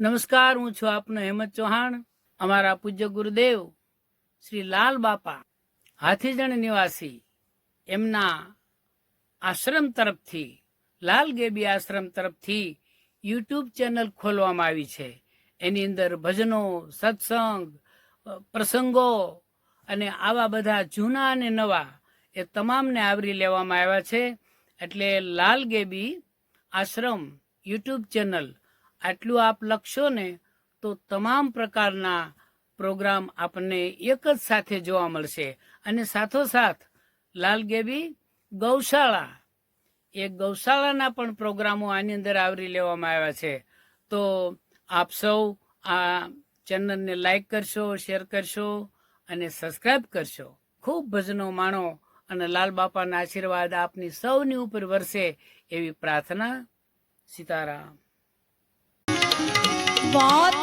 નમસ્કાર, હું છું આપનો હેમંત ચૌહાણ. અમારા પૂજ્ય ગુરુદેવ શ્રી લાલ બાપા, હાથીજણ નિવાસી, એમના આશ્રમ તરફથી, લાલ ગેબી આશ્રમ તરફથી યુટ્યુબ ચેનલ ખોલવામાં આવી છે. એની અંદર ભજનો, સત્સંગ પ્રસંગો અને આવા બધા જૂના અને નવા એ તમામને આવરી લેવામાં આવ્યા છે. એટલે લાલ ગેબી આશ્રમ યુટ્યુબ ચેનલ આટલું આપ લખશો ને, તો તમામ પ્રકારના પ્રોગ્રામ આપણને એક જ સાથે જોવા મળશે. અને સાથોસાથ, લાલ ગેબી, ગૌશાળા. એ ગૌશાળાના પણ પ્રોગ્રામો આની અંદર આવરી લેવામાં આવ્યા છે. તો આપ સૌ આ ચેનલને લાઈક કરશો, શેર કરશો અને સબસ્ક્રાઈબ કરશો. ખૂબ ભજનો માણો અને લાલ બાપાના આશીર્વાદ આપની સૌની ઉપર વરસે એવી પ્રાર્થના. સીતારામ. பாத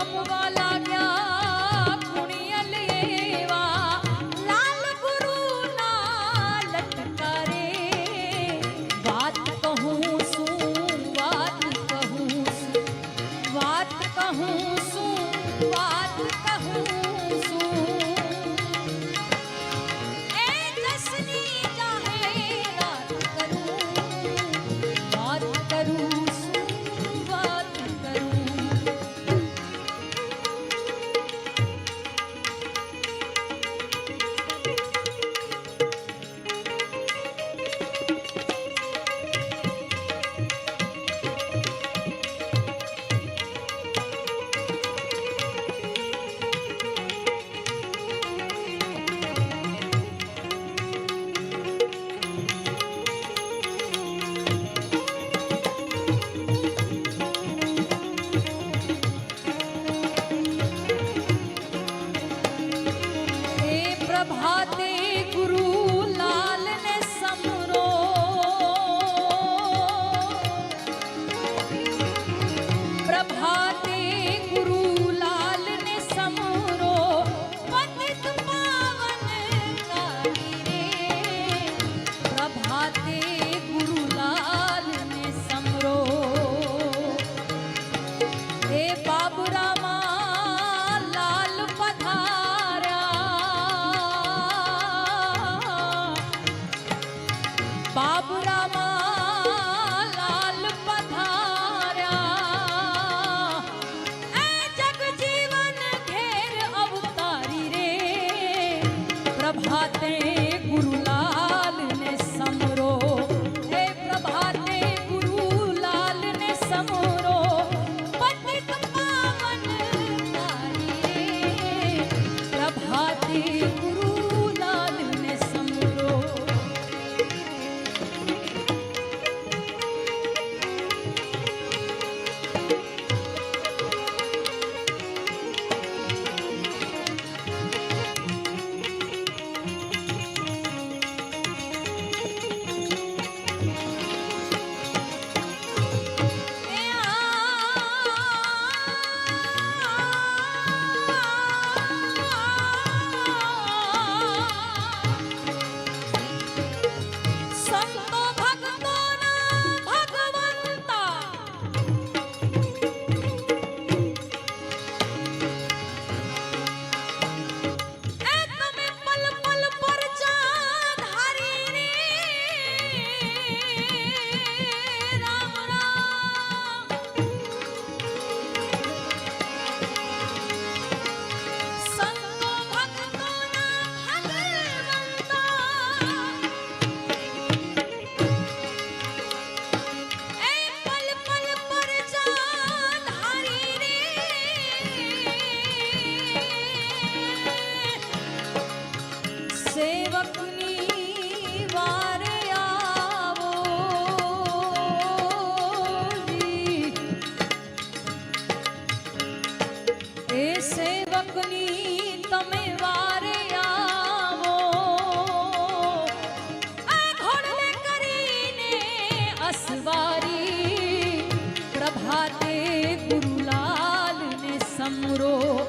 એ Oh.